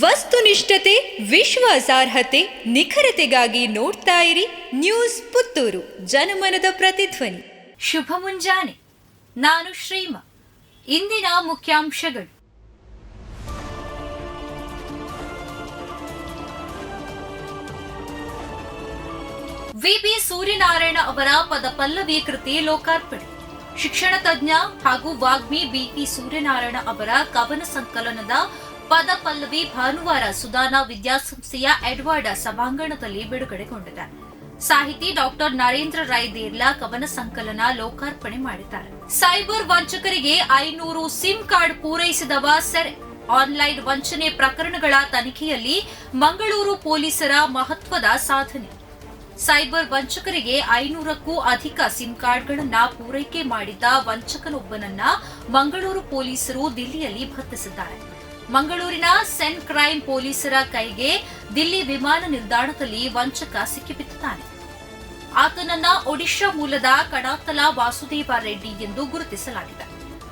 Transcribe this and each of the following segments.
ವಸ್ತುನಿಷ್ಠತೆ, ವಿಶ್ವಾಸಾರ್ಹತೆ, ನಿಖರತೆಗಾಗಿ ನೋಡ್ತಾ ಇರಿ ನ್ಯೂಸ್ ಪುತ್ತೂರು, ಜನಮನದ ಪ್ರತಿಧ್ವನಿ. ಶುಭ ಮುಂಜಾನೆ. ನಾನು ಶ್ರೀಮ. ಇಂದಿನ ಮುಖ್ಯಾಂಶಗಳು. ವಿಬಿ ಸೂರ್ಯನಾರಾಯಣ ಅವರ ಪದ ಪಲ್ಲವಿ ಕೃತಿ ಲೋಕಾರ್ಪಣೆ. ಶಿಕ್ಷಣ ತಜ್ಞ ಹಾಗೂ ವಾಗ್ಮಿ ಬಿಪಿ ಸೂರ್ಯನಾರಾಯಣ ಅವರ ಕವನ ಸಂಕಲನದ ಪದ ಪಲ್ಲವಿ ಭಾನುವಾರ ಸುಧಾನಾ ವಿದ್ಯಾಸಂಸ್ಥೆಯ ಎಡ್ವರ್ಡ್ ಸಭಾಂಗಣದಲ್ಲಿ ಬಿಡುಗಡೆಗೊಂಡಿದೆ. ಸಾಹಿತಿ ಡಾಕ್ಟರ್ ನರೇಂದ್ರ ರಾಯ್ ದೇರ್ಲಾ ಕವನ ಸಂಕಲನ ಲೋಕಾರ್ಪಣೆ ಮಾಡಿದ್ದಾರೆ. ಸೈಬರ್ ವಂಚಕರಿಗೆ ಐನೂರು ಸಿಮ್ ಕಾರ್ಡ್ ಪೂರೈಸಿದವ ಸರ್. ಆನ್ಲೈನ್ ವಂಚನೆ ಪ್ರಕರಣಗಳ ತನಿಖೆಯಲ್ಲಿ ಮಂಗಳೂರು ಪೊಲೀಸರ ಮಹತ್ವದ ಸಾಧನೆ. ಸೈಬರ್ ವಂಚಕರಿಗೆ ಐನೂರಕ್ಕೂ ಅಧಿಕ ಸಿಮ್ ಕಾರ್ಡ್ಗಳನ್ನ ಪೂರೈಕೆ ಮಾಡಿದ್ದ ವಂಚಕನೊಬ್ಬನನ್ನ ಮಂಗಳೂರು ಪೊಲೀಸರು ದಿಲ್ಲಿಯಲ್ಲಿ ಬಂಧಿಸಿದ್ದಾರೆ. ಮಂಗಳೂರಿನ ಸೆನ್ ಕ್ರೈಮ್ ಪೊಲೀಸರ ಕೈಗೆ ದಿಲ್ಲಿ ವಿಮಾನ ನಿಲ್ದಾಣದಲ್ಲಿ ವಂಚಕ ಸಿಕ್ಕಿಬಿದ್ದಾನೆ. ಆತನನ್ನ ಒಡಿಶಾ ಮೂಲದ ಕಡಾತಲ ವಾಸುದೇವ ರೆಡ್ಡಿ ಎಂದು ಗುರುತಿಸಲಾಗಿದೆ.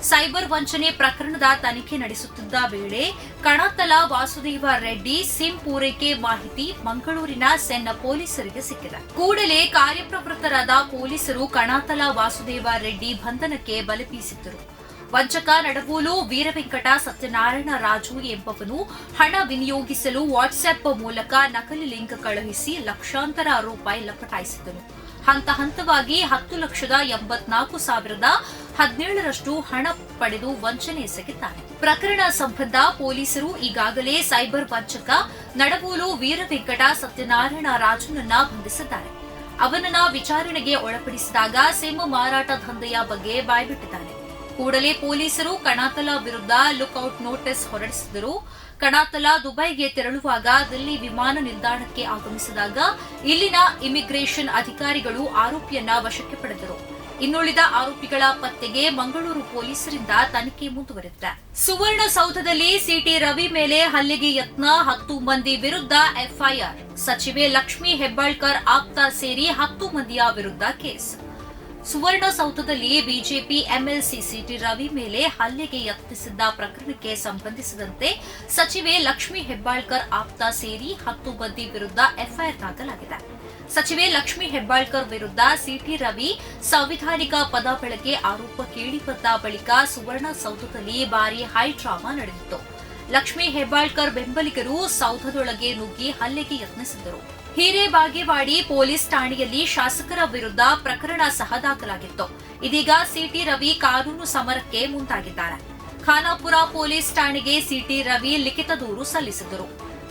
ಸೈಬರ್ ವಂಚನೆ ಪ್ರಕರಣದ ತನಿಖೆ ನಡೆಸುತ್ತಿದ್ದ ವೇಳೆ ಕಣತಲ ವಾಸುದೇವ ರೆಡ್ಡಿ ಸಿಮ್ ಪೂರೈಕೆ ಮಾಹಿತಿ ಮಂಗಳೂರಿನ ಸೆನ್ನ ಪೊಲೀಸರಿಗೆ ಸಿಕ್ಕಿದೆ. ಕೂಡಲೇ ಕಾರ್ಯಪ್ರವೃತ್ತರಾದ ಪೊಲೀಸರು ಕಣಾತಲ ವಾಸುದೇವ ರೆಡ್ಡಿ ಬಂಧನಕ್ಕೆ ಬಲಪೀಸಿದ್ದರು. ವಂಚಕ ನಡಗೂಲು ವೀರವೆಂಕಟ ಸತ್ಯನಾರಾಯಣ ರಾಜು ಎಂಬವನು ಹಣ ವಿನಿಯೋಗಿಸಲು ವಾಟ್ಸ್ಆಪ್ ಮೂಲಕ ನಕಲಿ ಲಿಂಕ್ ಕಳುಹಿಸಿ ಲಕ್ಷಾಂತರ ರೂಪಾಯಿ ಲಪಟಾಯಿಸಿದನು ಹಂತ ಹಂತವಾಗಿ ಹತ್ತು ಲಕ್ಷದ ಎಂಬತ್ನಾಲ್ಕು ಸಾವಿರದ ಹದಿನೇಳರಷ್ಟು ಹಣ ಪಡೆದು ವಂಚನೆ ಎಸಗಿದ್ದಾನೆ. ಪ್ರಕರಣ ಸಂಬಂಧ ಪೊಲೀಸರು ಈಗಾಗಲೇ ಸೈಬರ್ ವಂಚಕ ನಡಗೂಲು ವೀರವೆಂಕಟ ಸತ್ಯನಾರಾಯಣ ರಾಜುನನ್ನ ಬಂಧಿಸಿದ್ದಾರೆ. ಅವನನ್ನ ವಿಚಾರಣೆಗೆ ಒಳಪಡಿಸಿದಾಗ ಸಿಮ್ ಮಾರಾಟ ದಂಧೆಯ ಬಗ್ಗೆ ಬಾಯ್ಬಿಟ್ಟಿದ್ದಾನೆ. ಕೂಡಲೇ ಪೊಲೀಸರು ಕಣಾತಲಾ ವಿರುದ್ಧ ಲುಕ್ಔಟ್ ನೋಟಿಸ್ ಹೊರಡಿಸಿದರು ಕಣಾತಲಾ ದುಬೈಗೆ ತೆರಳುವಾಗ ದಿಲ್ಲಿ ವಿಮಾನ ನಿಲ್ದಾಣಕ್ಕೆ ಆಗಮಿಸಿದಾಗ ಇಲ್ಲಿನ ಇಮಿಗ್ರೇಷನ್ ಅಧಿಕಾರಿಗಳು ಆರೋಪಿಯನ್ನ ವಶಕ್ಕೆ ಪಡೆದರು. ಇನ್ನುಳಿದ ಆರೋಪಿಗಳ ಪತ್ತೆಗೆ ಮಂಗಳೂರು ಪೊಲೀಸರಿಂದ ತನಿಖೆ ಮುಂದುವರೆದಿದೆ. ಸುವರ್ಣಸೌಧದಲ್ಲಿ ಸಿಟಿ ರವಿ ಮೇಲೆ ಹಲ್ಲೆಗೆ ಯತ್ನ, ಹತ್ತು ಮಂದಿ ವಿರುದ್ಧ ಎಫ್ಐಆರ್. ಸಚಿವೆ ಲಕ್ಷ್ಮಿ ಹೆಬ್ಬಾಳ್ಕರ್ ಆಪ್ತ ಸೇರಿ ಹತ್ತು ಮಂದಿಯ ವಿರುದ್ಧ case. ಸುವರ್ಣಸೌಧದಲ್ಲಿ BJP MLC C T Ravi ಮೇಲೆ ಹಲ್ಲೆಗೆ ಯತ್ನಿಸಿದ್ದ ಪ್ರಕರಣಕ್ಕೆ ಸಂಬಂಧಿಸಿದಂತೆ ಸಚಿವೆ ಲಕ್ಷ್ಮಿ ಹೆಬ್ಬಾಳ್ಕರ್ ಆಪ್ತ ಸೇರಿ ಹತ್ತು ಮಂದಿ ವಿರುದ್ಧ ಎಫ್ಐಆರ್ ದಾಖಲಾಗಿದೆ. ಸಚಿವೆ ಲಕ್ಷ್ಮಿ ಹೆಬ್ಬಾಳ್ಕರ್ ವಿರುದ್ಧ ಸಿಟಿ ರವಿ ಸಾಂವಿಧಾನಿಕ ಪದ ಬಳಕೆ ಆರೋಪ ಕೇಳಿಬಂದ ಬಳಿಕ ಸುವರ್ಣಸೌಧದಲ್ಲಿ ಭಾರಿ ಹೈ ಡ್ರಾಮಾ ನಡೆದಿತ್ತು. ಲಕ್ಷ್ಮಿ ಹೆಬ್ಬಾಳ್ಕರ್ ಬೆಂಬಲಿಗರು ಸೌಧದೊಳಗೆ ನುಗ್ಗಿ ಹಲ್ಲೆಗೆ ಯತ್ನಿಸಿದರು ಹಿರೇಬಾಗೇವಾಡಿ ಪೊಲೀಸ್ ಠಾಣೆಯಲ್ಲಿ ಶಾಸಕರ ವಿರುದ್ಧ ಪ್ರಕರಣ ಸಹ ದಾಖಲಾಗಿತ್ತು. ಇದೀಗ ಸಿಟಿ ರವಿ ಕಾನೂನು ಸಮರಕ್ಕೆ ಮುಂದಾಗಿದ್ದಾರೆ. ಖಾನಾಪುರ ಪೊಲೀಸ್ ಠಾಣೆಗೆ ಸಿಟಿ ರವಿ ಲಿಖಿತ ದೂರು ಸಲ್ಲಿಸಿದರು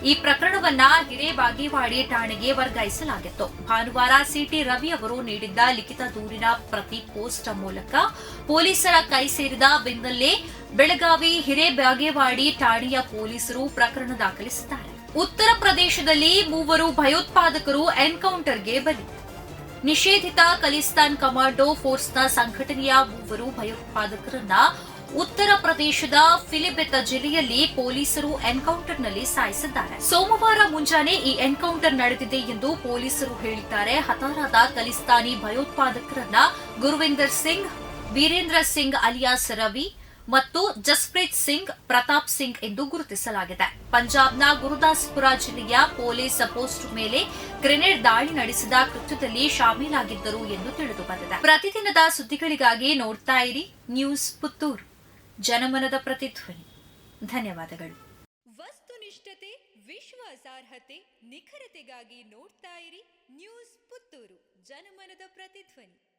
ಈ ಪ್ರಕರಣವನ್ನ ಹಿರೇಬಾಗೇವಾಡಿ ಠಾಣೆಗೆ ವರ್ಗಾಯಿಸಲಾಗಿತ್ತು. ಭಾನುವಾರ ಸಿಟಿ ರವಿ ಅವರು ನೀಡಿದ್ದ ಲಿಖಿತ ದೂರಿನ ಪ್ರತಿ ಪೋಸ್ಟ್ ಮೂಲಕ ಪೊಲೀಸರ ಕೈ ಸೇರಿದ ಬೆನ್ನಲ್ಲೇ ಬೆಳಗಾವಿ ಹಿರೇಬಾಗೇವಾಡಿ ಠಾಣೆಯ ಪೊಲೀಸರು ಪ್ರಕರಣ ದಾಖಲಿಸಿದ್ದಾರೆ. ಉತ್ತರ ಪ್ರದೇಶದಲ್ಲಿ ಮೂವರು ಭಯೋತ್ಪಾದಕರು ಎನ್ಕೌಂಟರ್ಗೆ ಬಲಿ. ನಿಷೇಧಿತ ಖಲಿಸ್ತಾನ್ ಕಮಾಂಡೋ ಫೋರ್ಸ್ನ ಸಂಘಟನೆಯ ಮೂವರು ಭಯೋತ್ಪಾದಕರನ್ನ ಉತ್ತರ ಪ್ರದೇಶದ ಫಿಲಿಬೆತ ಜಿಲ್ಲೆಯಲ್ಲಿ ಪೊಲೀಸರು ಎನ್ಕೌಂಟರ್ನಲ್ಲಿ ಸಾಯಿಸಿದ್ದಾರೆ. ಸೋಮವಾರ ಮುಂಜಾನೆ ಈ ಎನ್ಕೌಂಟರ್ ನಡೆದಿದೆ ಎಂದು ಪೊಲೀಸರು ಹೇಳಿದ್ದಾರೆ. ಹತಾರಾದ ಖಲಿಸ್ತಾನಿ ಭಯೋತ್ಪಾದಕರನ್ನ ಗುರುವಿಂದರ್ ಸಿಂಗ್, ವೀರೇಂದ್ರ ಸಿಂಗ್ ಅಲಿಯಾಸ್ ರವಿ ಮತ್ತು ಜಸ್ಪ್ರೀತ್ ಸಿಂಗ್, ಪ್ರತಾಪ್ ಸಿಂಗ್ ಎಂದು ಗುರುತಿಸಲಾಗಿದೆ. ಪಂಜಾಬ್ನ ಗುರುದಾಸ್ಪುರ ಜಿಲ್ಲೆಯ ಪೊಲೀಸ್ ಪೋಸ್ಟ್ ಮೇಲೆ ಗ್ರೆನೇಡ್ ದಾಳಿ ನಡೆಸಿದ ಕೃತ್ಯದಲ್ಲಿ ಶಾಮೀಲಾಗಿದ್ದರು ಎಂದು ತಿಳಿದು ಬಂದಿದೆ ಪ್ರತಿದಿನದ ಸುದ್ದಿಗಳಿಗಾಗಿ ನೋಡ್ತಾ ಇರಿ ನ್ಯೂಸ್ ಪುತ್ತೂರು. ಜನಮನದ ಪ್ರತಿಧ್ವನಿ. ಧನ್ಯವಾದಗಳು. ವಸ್ತುನಿಷ್ಠತೆ, ವಿಶ್ವಾಸಾರ್ಹತೆ, ನಿಖರತೆಗಾಗಿ ನೋಡ್ತಾ ಇರಿ ನ್ಯೂಸ್ ಪುತ್ತೂರು. ಜನಮನದ ಪ್ರತಿಧ್ವನಿ.